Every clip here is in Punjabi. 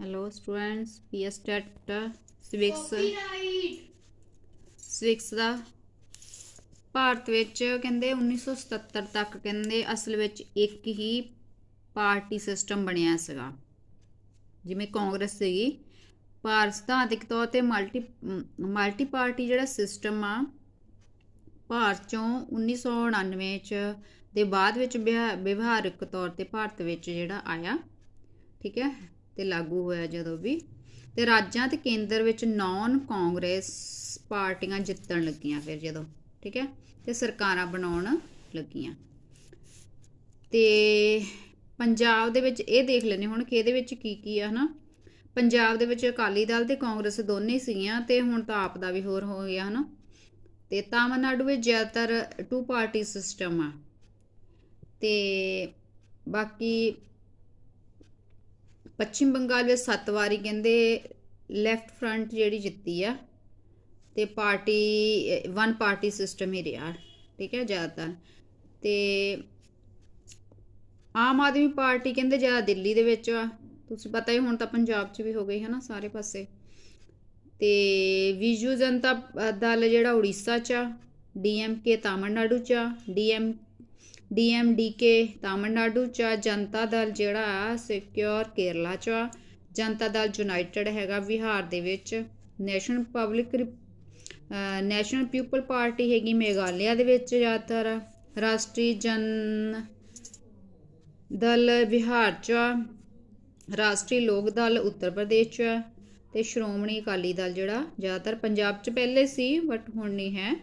Hello students PS TET civics civics ਦਾ ਭਾਰਤ ਵਿੱਚ ਕਹਿੰਦੇ 1977 ਤੱਕ ਕਹਿੰਦੇ ਅਸਲ ਵਿੱਚ ਇੱਕ ਹੀ ਪਾਰਟੀ ਸਿਸਟਮ ਬਣਿਆ ਸੀਗਾ। ਜਿਵੇਂ ਕਾਂਗਰਸ ਸੀਗੀ। ਪਰ ਸਿਧਾਂਤਿਕ ਤੌਰ ਤੇ ਮਲਟੀ ਮਲਟੀ ਪਾਰਟੀ ਜਿਹੜਾ ਸਿਸਟਮ ਆ ਭਾਰਤ ਚੋਂ 1999 ਚ ਦੇ ਬਾਅਦ ਵਿੱਚ ਵਿਹਾ- ਵਿਵਹਾਰਿਕ ਤੌਰ ਤੇ ਭਾਰਤ ਵਿੱਚ ਜਿਹੜਾ ਆਇਆ। ਠੀਕ ਹੈ। ਤੇ ਲਾਗੂ ਹੋਇਆ ਜਦੋਂ ਵੀ। ਤੇ ਰਾਜਾਂ ਤੇ ਕੇਂਦਰ ਵਿੱਚ ਨੌਨ ਕਾਂਗਰਸ ਪਾਰਟੀਆਂ ਜਿੱਤਣ ਲੱਗੀਆਂ ਫਿਰ ਜਦੋਂ, ਠੀਕ ਹੈ? ਤੇ ਸਰਕਾਰਾਂ ਬਣਾਉਣ ਲੱਗੀਆਂ। ਤੇ ਪੰਜਾਬ ਦੇ ਵਿੱਚ ਇਹ ਦੇਖ ਲੈਨੇ ਹੁਣ ਕਿ ਇਹਦੇ ਵਿੱਚ ਕੀ ਕੀ ਆ, ਹਨਾ? ਪੰਜਾਬ ਦੇ ਵਿੱਚ ਅਕਾਲੀ ਦਲ ਤੇ ਕਾਂਗਰਸ ਦੋਨੇ ਸੀਗੀਆਂ ਤੇ ਹੁਣ ਤਾਂ ਆਪ ਦਾ ਵੀ ਹੋਰ ਹੋ ਗਿਆ, ਹਨਾ? ਤੇ ਤਾਮਿਲਨਾਡੂ ਵਿੱਚ ਜ਼ਿਆਦਾਤਰ ਟੂ ਪਾਰਟੀ ਸਿਸਟਮ ਆ। ਤੇ ਬਾਕੀ ਪੱਛਮ ਬੰਗਾਲ ਵਿੱਚ ਸੱਤ ਵਾਰੀ ਕਹਿੰਦੇ ਲੈਫਟ ਫਰੰਟ ਜਿਹੜੀ ਜਿੱਤੀ ਆ, ਤੇ ਪਾਰਟੀ ਵਨ ਪਾਰਟੀ ਸਿਸਟਮ ਹੀ ਰਿਹਾ, ਠੀਕ ਹੈ ਜ਼ਿਆਦਾਤਰ। ਤੇ ਆਮ ਆਦਮੀ ਪਾਰਟੀ ਕਹਿੰਦੇ ਜ਼ਿਆਦਾ ਦਿੱਲੀ ਦੇ ਵਿੱਚ ਆ, ਤੁਸੀਂ ਪਤਾ ਹੀ ਹੁਣ ਤਾਂ ਪੰਜਾਬ 'ਚ ਵੀ ਹੋ ਗਈ ਹੈ ਨਾ ਸਾਰੇ ਪਾਸੇ। ਤੇ ਵਿਜੂ ਜਨਤਾ ਦਲ ਜਿਹੜਾ ਉੜੀਸਾ 'ਚ ਆ ਡੀਐਮਕੇ ਤਾਮਿਲਨਾਡੂ 'ਚ ਆ ਡੀਐਮ ਡੀਐਮਡੀਕੇ ਤਾਮਿਲਨਾਡੂ 'ਚ ਜਨਤਾ ਦਲ ਜਿਹੜਾ ਆ ਸਿਕਿਉਰ ਕੇਰਲਾ 'ਚ ਜਨਤਾ ਦਲ ਯੂਨਾਈਟਿਡ ਹੈਗਾ ਬਿਹਾਰ ਦੇ ਵਿੱਚ। National public national people party ਹੈਗੀ ਮੇਘਾਲਿਆ ਦੇ ਵਿੱਚ ਜ਼ਿਆਦਾਤਰ। ਰਾਸ਼ਟਰੀ ਜਨ ਦਲ ਬਿਹਾਰ 'ਚ ਆ। ਰਾਸ਼ਟਰੀ ਲੋਕ ਦਲ ਉੱਤਰ ਪ੍ਰਦੇਸ਼ 'ਚ ਆ। ਤੇ ਸ਼੍ਰੋਮਣੀ ਅਕਾਲੀ ਦਲ ਜਿਹੜਾ ਜ਼ਿਆਦਾਤਰ ਪੰਜਾਬ 'ਚ ਪਹਿਲੇ ਸੀ ਬਟ ਹੁਣ ਨਹੀਂ ਹੈ।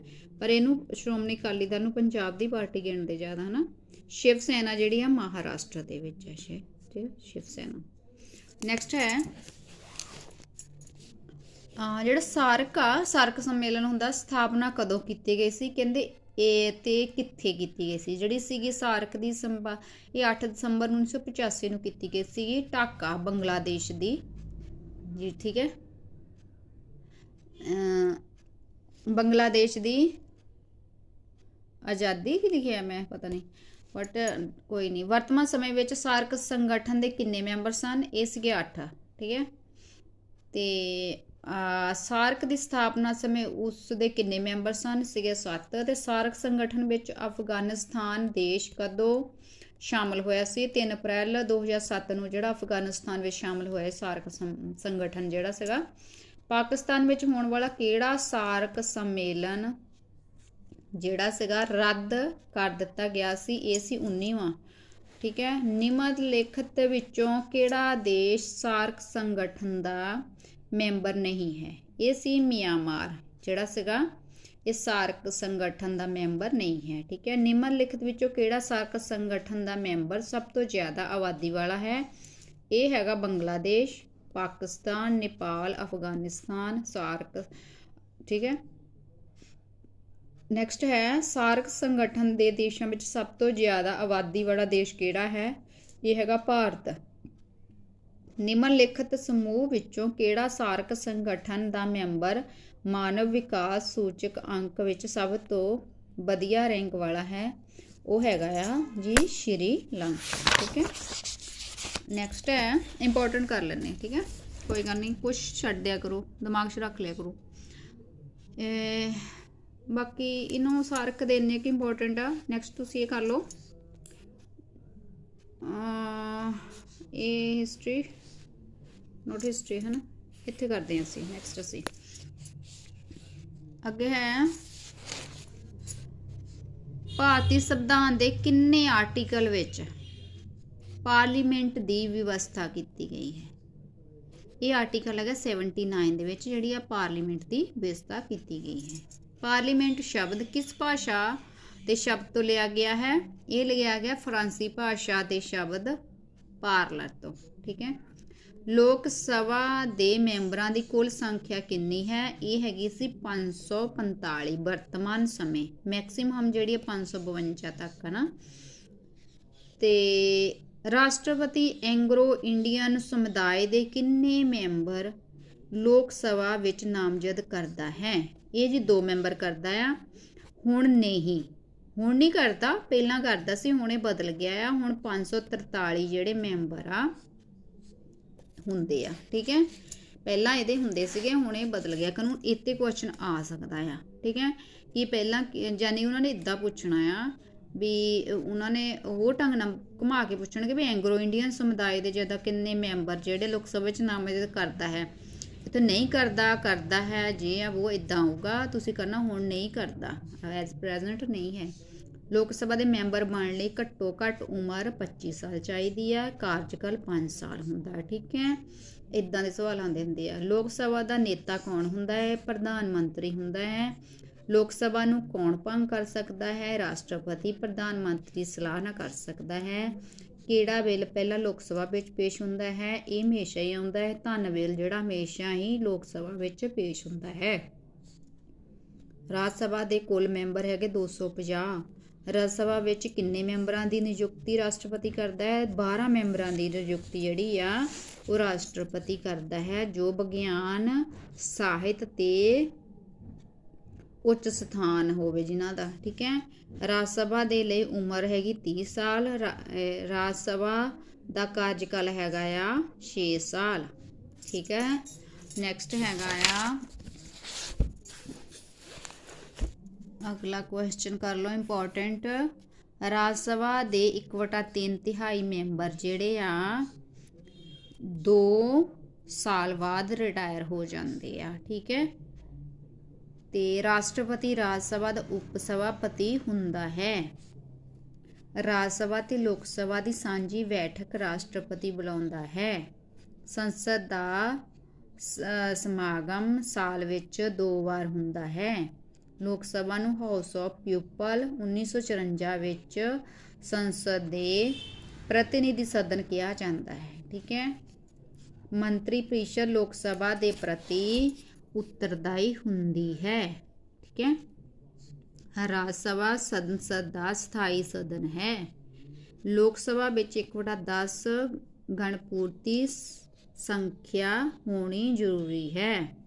ਪਰ ਇਹਨੂੰ ਸ਼੍ਰੋਮਣੀ ਅਕਾਲੀ ਦਲ ਨੂੰ ਪੰਜਾਬ ਦੀ ਪਾਰਟੀ ਗਿਣਦੇ ਜ਼ਿਆਦਾ, ਹਨਾ? ਸ਼ਿਵ ਸੈਨਾ ਜਿਹੜੀ ਆ ਮਹਾਰਾਸ਼ਟਰ ਦੇ ਵਿੱਚ ਹੈ ਸ਼ਿਵ ਸੈਨਾ। ਨੈਕਸਟ ਹੈ, ਆ ਜਿਹੜਾ ਸਾਰਕ ਆ, ਸਾਰਕ ਸੰਮੇਲਨ ਹੁੰਦਾ, ਸਥਾਪਨਾ ਕਦੋਂ ਕੀਤੀ ਗਈ ਸੀ? ਕਹਿੰਦੇ ਇਹ ਤੇ ਕਿੱਥੇ ਕੀਤੀ ਗਈ ਸੀ? ਜਿਹੜੀ ਸੀਗੀ ਸਾਰਕ ਦੀ ਸੰਭਾ, ਇਹ 8 ਦਸੰਬਰ 1985 ਨੂੰ ਕੀਤੀ ਗਈ ਸੀਗੀ, ਢਾਕਾ, ਬੰਗਲਾਦੇਸ਼ ਦੀ। ਜੀ, ਠੀਕ ਹੈ। ਅਮ ਬੰਗਲਾਦੇਸ਼ ਦੀ ਆਜ਼ਾਦੀ ਕੀ ਲਿਖਿਆ ਮੈਂ, ਪਤਾ ਨਹੀਂ। ਬਟ ਕੋਈ ਨਹੀਂ। ਵਰਤਮਾਨ ਸਮੇਂ ਵਿੱਚ ਸਾਰਕ ਸੰਗਠਨ ਦੇ ਕਿੰਨੇ ਮੈਂਬਰ ਸਨ? ਇਹ ਸੀਗੇ 8 ਠੀਕ ਹੈ? ਤੇ ਸਾਰਕ ਦੀ ਸਥਾਪਨਾ ਸਮੇਂ ਉਸ ਦੇ ਕਿੰਨੇ ਮੈਂਬਰ ਸਨ? ਸੀਗੇ 7 ਤੇ ਸਾਰਕ ਸੰਗਠਨ ਵਿੱਚ ਅਫਗਾਨਿਸਤਾਨ ਦੇਸ਼ ਕਦੋਂ ਸ਼ਾਮਲ ਹੋਇਆ ਸੀ? 3 ਅਪ੍ਰੈਲ 2007 ਨੂੰ ਜਿਹੜਾ ਅਫਗਾਨਿਸਤਾਨ ਵਿੱਚ ਸ਼ਾਮਲ ਹੋਇਆ ਸਾਰਕ ਸੰਗਠਨ ਜਿਹੜਾ ਸੀਗਾ। ਪਾਕਿਸਤਾਨ ਵਿੱਚ ਹੋਣ ਵਾਲਾ ਕਿਹੜਾ ਸਾਰਕ ਸੰਮੇਲਨ ਜਿਹੜਾ ਸੀਗਾ ਰੱਦ ਕਰ ਦਿੱਤਾ ਗਿਆ ਸੀ, ਇਹ ਸੀ 19ਵਾਂ ਠੀਕ ਹੈ? ਨਿਮਨ ਲਿਖਤ ਵਿੱਚੋਂ ਕਿਹੜਾ ਦੇਸ਼ ਸਾਰਕ ਸੰਗਠਨ ਦਾ ਮੈਂਬਰ ਨਹੀਂ ਹੈ? ਇਹ ਸੀ ਮਿਆਂਮਾਰ, ਜਿਹੜਾ ਸੀਗਾ ਇਹ ਸਾਰਕ ਸੰਗਠਨ ਦਾ ਮੈਂਬਰ ਨਹੀਂ ਹੈ। ਠੀਕ ਹੈ? ਨਿਮਨ ਲਿਖਤ ਵਿੱਚੋਂ ਕਿਹੜਾ ਸਾਰਕ ਸੰਗਠਨ ਦਾ ਮੈਂਬਰ ਸਭ ਤੋਂ ਜ਼ਿਆਦਾ ਆਬਾਦੀ ਵਾਲਾ ਹੈ? ਇਹ ਹੈਗਾ ਬੰਗਲਾਦੇਸ਼, ਪਾਕਿਸਤਾਨ, ਨੇਪਾਲ, ਅਫਗਾਨਿਸਤਾਨ ਸਾਰਕ। ਠੀਕ ਹੈ? ਨੈਕਸਟ ਹੈ, ਸਾਰਕ ਸੰਗਠਨ ਦੇ ਦੇਸ਼ਾਂ ਵਿੱਚ ਸਭ ਤੋਂ ਜ਼ਿਆਦਾ ਆਬਾਦੀ ਵਾਲਾ ਦੇਸ਼ ਕਿਹੜਾ ਹੈ? ਇਹ ਹੈਗਾ ਭਾਰਤ। ਨਿਮਨ ਲਿਖਤ ਸਮੂਹ ਵਿੱਚੋਂ ਕਿਹੜਾ ਸਾਰਕ ਸੰਗਠਨ ਦਾ ਮੈਂਬਰ ਮਾਨਵ ਵਿਕਾਸ ਸੂਚਕ ਅੰਕ ਵਿੱਚ ਸਭ ਤੋਂ ਵਧੀਆ ਰੈਂਕ ਵਾਲਾ ਹੈ? ਉਹ ਹੈਗਾ ਆ ਜੀ ਸ਼੍ਰੀ ਲੰਕਾ, ਠੀਕ ਹੈ? ਨੈਕਸਟ ਹੈ ਇੰਪੋਰਟੈਂਟ ਕਰ ਲੈਣੇ ਠੀਕ ਹੈ? ਕੋਈ ਗੱਲ ਨਹੀਂ ਕੁਝ ਛੱਡ ਦਿਆ ਕਰੋ, ਦਿਮਾਗ 'ਚ ਰੱਖ ਲਿਆ ਕਰੋ। ਇਹ ਬਾਕੀ ਇਹਨੂੰ ਸਾਰਕ ਦੇਣੇ ਕਿ ਇੰਪੋਰਟੈਂਟ ਆ। ਨੈਕਸਟ ਤੁਸੀਂ ਇਹ ਕਰ ਲਓ। ਇਹ ਹਿਸਟਰੀ ਨੋਟ ਹਿਸਟਰੀ ਹੈ ਨਾ ਇੱਥੇ ਕਰਦੇ ਹਾਂ ਅਸੀਂ ਨੈਕਸਟ ਅਸੀਂ। ਅੱਗੇ ਹੈ। ਭਾਰਤੀ ਸੰਵਿਧਾਨ ਦੇ ਕਿੰਨੇ ਆਰਟੀਕਲ ਵਿੱਚ ਪਾਰਲੀਮੈਂਟ ਦੀ ਵਿਵਸਥਾ ਕੀਤੀ ਗਈ ਹੈ? ਇਹ ਆਰਟੀਕਲ ਹੈਗਾ 79 ਦੇ ਵਿੱਚ, ਜਿਹੜੀ ਆ ਪਾਰਲੀਮੈਂਟ ਦੀ ਵਿਵਸਥਾ ਕੀਤੀ ਗਈ ਹੈ। ਪਾਰਲੀਮੈਂਟ ਸ਼ਬਦ ਕਿਸ ਭਾਸ਼ਾ ਦੇ ਸ਼ਬਦ ਤੋਂ ਲਿਆ ਗਿਆ ਹੈ? ਇਹ ਲਿਆ ਗਿਆ ਫਰਾਂਸੀ ਭਾਸ਼ਾ ਦੇ ਸ਼ਬਦ ਪਾਰਲਰ ਤੋਂ, ਠੀਕ ਹੈ? ਲੋਕ ਸਭਾ ਦੇ ਮੈਂਬਰਾਂ ਦੀ ਕੁੱਲ ਸੰਖਿਆ ਕਿੰਨੀ ਹੈ? ਇਹ ਹੈਗੀ ਸੀ 545 ਵਰਤਮਾਨ ਸਮੇਂ, ਮੈਕਸਿਮਮ ਜਿਹੜੀ ਹੈ 552 ਤੱਕ, ਹੈ ਨਾ? ਤੇ ਰਾਸ਼ਟਰਪਤੀ ਐਂਗਰੋ ਇੰਡੀਅਨ ਸਮੁਦਾਇ ਦੇ ਕਿੰਨੇ ਮੈਂਬਰ ਲੋਕ ਸਭਾ ਵਿੱਚ ਨਾਮਜ਼ਦ ਕਰਦਾ ਹੈ। ਇਹ ਜੀ ਦੋ ਮੈਂਬਰ ਕਰਦਾ ਆ। ਹੁਣ ਨਹੀਂ। ਹੁਣ ਨਹੀਂ ਕਰਦਾ। ਪਹਿਲਾਂ ਕਰਦਾ ਸੀ, ਹੁਣ ਇਹ ਬਦਲ ਗਿਆ ਆ। ਹੁਣ 543 ਜਿਹੜੇ ਮੈਂਬਰ ਆ, ਹੁੰਦੇ ਆ। ਠੀਕ ਹੈ? ਪਹਿਲਾਂ ਇਹਦੇ ਹੁੰਦੇ ਸੀਗੇ, ਹੁਣ ਇਹ ਬਦਲ ਗਿਆ। ਕਾਨੂੰਨ ਇੱਥੇ ਕੁਐਸਚਨ ਆ ਸਕਦਾ ਆ। ਠੀਕ ਹੈ? ਕਿ ਪਹਿਲਾਂ ਯਾਨੀ ਉਹਨਾਂ ਨੇ ਇਦਾਂ ਪੁੱਛਣਾ ਆ ਵੀ ਉਹਨਾਂ ਨੇ ਉਹ ਢੰਗ ਨਾਲ ਘੁਮਾ ਕੇ ਪੁੱਛਣਗੇ ਵੀ ਐਂਗਲੋ ਇੰਡੀਅਨ ਸਮੁਦਾਇ ਦੇ ਜਿਹਦਾ ਕਿੰਨੇ ਮੈਂਬਰ ਜਿਹੜੇ ਲੋਕ ਸਭਾ ਵਿੱਚ ਨਾਮਜ਼ਦ ਕਰਦਾ ਹੈ। ਤੇ ਨਹੀਂ ਕਰਦਾ ਕਰਦਾ ਹੈ, ਜੇ ਆ ਉਹ ਇਦਾਂ ਆਊਗਾ ਤੁਸੀਂ ਕਰਨਾ, ਹੁਣ ਨਹੀਂ ਕਰਦਾ। ਐਜ਼ ਪ੍ਰੈਜ਼ੈਂਟ ਨਹੀਂ ਹੈ। ਲੋਕ ਸਭਾ ਦੇ ਮੈਂਬਰ ਬਣਨ ਲਈ ਘੱਟੋ ਘੱਟ ਉਮਰ 25 ਸਾਲ ਚਾਹੀਦੀ ਹੈ ਕਾਰਜਕਾਲ 5 ਸਾਲ ਹੁੰਦਾ ਠੀਕ ਹੈ? ਇਦਾਂ ਦੇ ਸਵਾਲ ਆਉਂਦੇ ਹੁੰਦੇ ਆ। ਲੋਕ ਸਭਾ ਦਾ ਨੇਤਾ ਕੌਣ ਹੁੰਦਾ ਹੈ? ਪ੍ਰਧਾਨ ਮੰਤਰੀ ਹੁੰਦਾ ਹੈ। ਲੋਕ ਸਭਾ ਨੂੰ ਕੌਣ ਭੰਗ ਕਰ ਸਕਦਾ ਹੈ? ਰਾਸ਼ਟਰਪਤੀ, ਪ੍ਰਧਾਨ ਮੰਤਰੀ ਸਲਾਹ ਨਾ ਕਰ ਸਕਦਾ ਹੈ। ਕਿਹੜਾ ਬਿੱਲ ਪਹਿਲਾਂ ਲੋਕ ਸਭਾ ਵਿੱਚ ਪੇਸ਼ ਹੁੰਦਾ ਹੈ, ਇਹ ਹਮੇਸ਼ਾ ਹੀ ਆਉਂਦਾ ਹੈ। ਧਨ ਬਿੱਲ ਜਿਹੜਾ ਹਮੇਸ਼ਾ ਹੀ ਲੋਕ ਸਭਾ ਵਿੱਚ ਪੇਸ਼ ਹੁੰਦਾ ਹੈ। ਰਾਜ ਸਭਾ ਦੇ ਕੁੱਲ ਮੈਂਬਰ ਹੈਗੇ 250 ਰਾਜ ਸਭਾ ਵਿੱਚ ਕਿੰਨੇ ਮੈਂਬਰਾਂ ਦੀ ਨਿਯੁਕਤੀ ਰਾਸ਼ਟਰਪਤੀ ਕਰਦਾ ਹੈ? 12 ਮੈਂਬਰਾਂ ਦੀ ਨਿਯੁਕਤੀ ਜਿਹੜੀ ਆ, ਉਹ ਰਾਸ਼ਟਰਪਤੀ ਕਰਦਾ ਹੈ, ਜੋ ਵਿਗਿਆਨ, ਸਾਹਿਤ ਤੇ ਉੱਚ ਸਥਾਨ ਹੋਵੇ ਜਿਨ੍ਹਾਂ ਦਾ, ਠੀਕ ਹੈ? ਰਾਜ ਸਭਾ ਦੇ ਲਈ ਉਮਰ ਹੈਗੀ 30 ਸਾਲ ਰਾਜ ਸਭਾ ਦਾ ਕਾਰਜਕਾਲ ਹੈਗਾ ਆ 6 ਸਾਲ, ਠੀਕ ਹੈ? ਨੈਕਸਟ ਹੈਗਾ ਆ। ਅਗਲਾ ਕੁਐਸਚਨ ਕਰ ਲਓ ਇੰਪੋਰਟੈਂਟ ਰਾਜ ਸਭਾ ਦੇ 1/3 ਤਿਹਾਈ ਮੈਂਬਰ ਜਿਹੜੇ ਆ 2 ਸਾਲ ਬਾਅਦ ਰਿਟਾਇਰ ਹੋ ਜਾਂਦੇ ਆ, ਠੀਕ ਹੈ? ਤੇ ਰਾਸ਼ਟਰਪਤੀ ਰਾਜ ਸਭਾ ਦਾ ਉਪ ਸਭਾਪਤੀ ਹੁੰਦਾ ਹੈ। ਰਾਜ ਸਭਾ ਤੇ ਲੋਕ ਸਭਾ ਦੀ ਸਾਂਝੀ ਬੈਠਕ ਰਾਸ਼ਟਰਪਤੀ ਬੁਲਾਉਂਦਾ ਹੈ। ਸੰਸਦ ਦਾ ਸਮਾਗਮ ਸਾਲ ਵਿੱਚ ਦੋ ਵਾਰ ਹੁੰਦਾ ਹੈ। ਲੋਕ ਸਭਾ ਨੂੰ ਹਾਊਸ ਆਫ ਪੀਪਲ 1954 ਵਿੱਚ ਸੰਸਦ ਦੇ ਪ੍ਰਤੀਨਿਧੀ ਸਦਨ ਕਿਹਾ ਜਾਂਦਾ ਹੈ। ਠੀਕ ਹੈ। ਮੰਤਰੀ ਪ੍ਰੀਸ਼ਦ ਲੋਕ ਸਭਾ ਦੇ ਪ੍ਰਤੀ ਉੱਤਰਦਾਈ ਹੁੰਦੀ ਹੈ। ਠੀਕ ਹੈ। ਰਾਜ ਸਭਾ ਸੰਸਦ ਦਾ ਸਥਾਈ ਸਦਨ ਹੈ। ਲੋਕ ਸਭਾ ਵਿੱਚ 1/10 ਗਣਪੂਰਤੀ ਸੰਖਿਆ ਹੋਣੀ ਜ਼ਰੂਰੀ ਹੈ।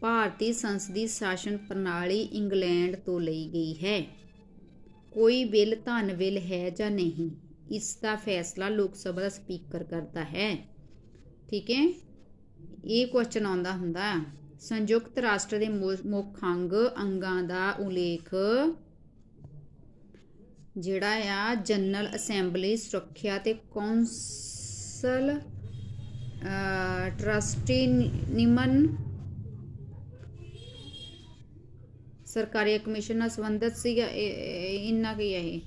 ਭਾਰਤੀ ਸੰਸਦੀ ਸ਼ਾਸਨ ਪ੍ਰਣਾਲੀ ਇੰਗਲੈਂਡ ਤੋਂ ਲਈ ਗਈ ਹੈ। ਕੋਈ ਬਿੱਲ, ਧਨ ਬਿੱਲ ਹੈ ਜਾਂ ਨਹੀਂ, ਇਸ ਦਾ ਫੈਸਲਾ ਲੋਕ ਸਭਾ ਦਾ ਸਪੀਕਰ ਕਰਦਾ ਹੈ। ਠੀਕ ਹੈ। ਇਹ ਕੁਐਸਚਨ ਆਉਂਦਾ ਹੁੰਦਾ ਸੰਯੁਕਤ ਰਾਸ਼ਟਰ ਦੇ ਮੁੱਖ ਅੰਗ ਅੰਗਾਂ ਦਾ ਉਲੇਖ ਜਿਹੜਾ ਆ, ਜਨਰਲ ਅਸੈਂਬਲੀ, ਸੁਰੱਖਿਆ ਤੇ ਕੌਂਸਲ ਟਰਸਟੀ ਨਿਮਨ, ਸਰਕਾਰੀ ਕਮਿਸ਼ਨ ਨਾਲ ਸੰਬੰਧਿਤ ਸੀਗਾ, ਇਹ- ਇੰਨਾ ਕੀ ਹੈ ਇਹ।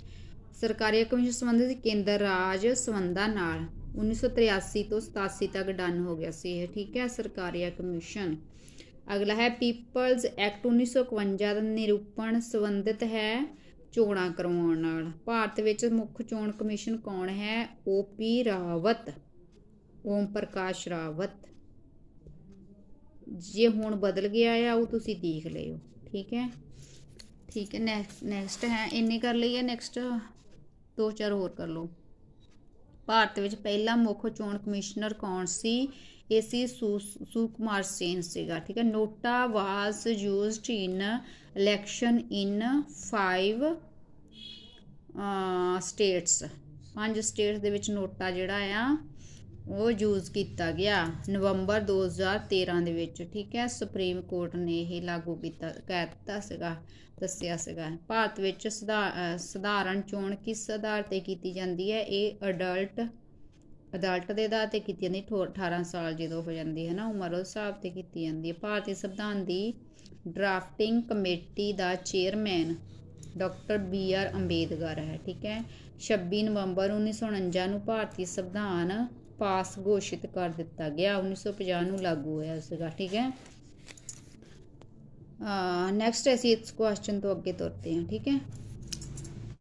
ਸਰਕਾਰੀ ਕਮਿਸ਼ਨ ਸੰਬੰਧਿਤ ਕੇਂਦਰ ਰਾਜ ਸੰਬੰਧਾਂ ਨਾਲ। 1983 ਤੋਂ 87 ਤੱਕ ਡਨ ਹੋ ਗਿਆ ਸੀ ਇਹ, ਠੀਕ ਹੈ ਸਰਕਾਰੀ ਕਮਿਸ਼ਨ ਅਗਲਾ ਹੈ ਪੀਪਲਜ਼ ਐਕਟ 1951 ਦਾ ਨਿਰੂਪਣ ਸੰਬੰਧਿਤ ਹੈ ਚੋਣਾਂ ਕਰਵਾਉਣ ਨਾਲ। ਭਾਰਤ ਵਿੱਚ ਮੁੱਖ ਚੋਣ ਕਮਿਸ਼ਨ ਕੌਣ ਹੈ? ਓਪੀ ਰਾਵਤ, ਓਮ ਪ੍ਰਕਾਸ਼ ਰਾਵਤ। ਜੇ ਹੁਣ ਬਦਲ ਗਿਆ ਆ, ਉਹ ਤੁਸੀਂ ਦੇਖ ਲਿਓ, ਠੀਕ ਹੈ? ਠੀਕ ਹੈ ਨੈਕਸਟ ਹੈ, ਇੰਨੇ ਕਰ ਲਈਏ ਨੈਕਸਟ ਦੋ ਚਾਰ ਹੋਰ ਕਰ ਲਓ। ਭਾਰਤ ਵਿੱਚ ਪਹਿਲਾ ਮੁੱਖ ਚੋਣ ਕਮਿਸ਼ਨਰ ਕੌਣ ਸੀ? ਇਹ ਸੀ ਸੁ- ਸੁਕੁਮਾਰ ਸੇਨ ਸੀਗਾ, ਠੀਕ ਹੈ। NOTA was used in election in 5 states. ਪੰਜ ਸਟੇਟਸ ਦੇ ਵਿੱਚ ਨੋਟਾ ਜਿਹੜਾ ਆ ਉਹ ਯੂਜ਼ ਕੀਤਾ ਗਿਆ ਨਵੰਬਰ 2013 ਦੇ ਵਿੱਚ, ਠੀਕ ਹੈ? ਸੁਪਰੀਮ ਕੋਰਟ ਨੇ ਇਹ ਲਾਗੂ ਕੀਤਾ, ਕਹਿ ਦਿੱਤਾ ਸੀਗਾ, ਦੱਸਿਆ ਸੀਗਾ। ਭਾਰਤ ਵਿੱਚ ਸਧਾ- ਸਧਾਰਨ ਚੋਣ ਕਿਸ ਆਧਾਰ ਤੇ ਕੀਤੀ ਜਾਂਦੀ ਹੈ? ਇਹ ਅਡਲਟ ਅਡਲਟ ਦੇ ਆਧਾਰ ਤੇ ਕੀਤੀ ਜਾਂਦੀ, ਠੋ- 18 ਸਾਲ ਜਦੋਂ ਹੋ ਜਾਂਦੀ ਹੈ ਨਾ, ਉਮਰ ਉਸ ਹਿਸਾਬ ਤੇ ਕੀਤੀ ਜਾਂਦੀ ਹੈ। ਭਾਰਤੀ ਸੰਵਿਧਾਨ ਦੀ ਡਰਾਫਟਿੰਗ ਕਮੇਟੀ ਦਾ chairman doctor B R Ambedkar ਹੈ, ਠੀਕ ਹੈ? 26 ਨਵੰਬਰ 1949 ਨੂੰ ਭਾਰਤੀ ਸੰਵਿਧਾਨ ਪਾਸ ਘੋਸ਼ਿਤ ਕਰ ਦਿੱਤਾ ਗਿਆ। 1950 ਨੂੰ ਲਾਗੂ ਹੋਇਆ ਸੀਗਾ, ਠੀਕ ਹੈ? ਨੈਕਸਟ ਅਸੀਂ ਇਸ ਕੁਐਸਚਨ ਤੋਂ ਅੱਗੇ ਤੁਰਦੇ ਹਾਂ, ਠੀਕ ਹੈ?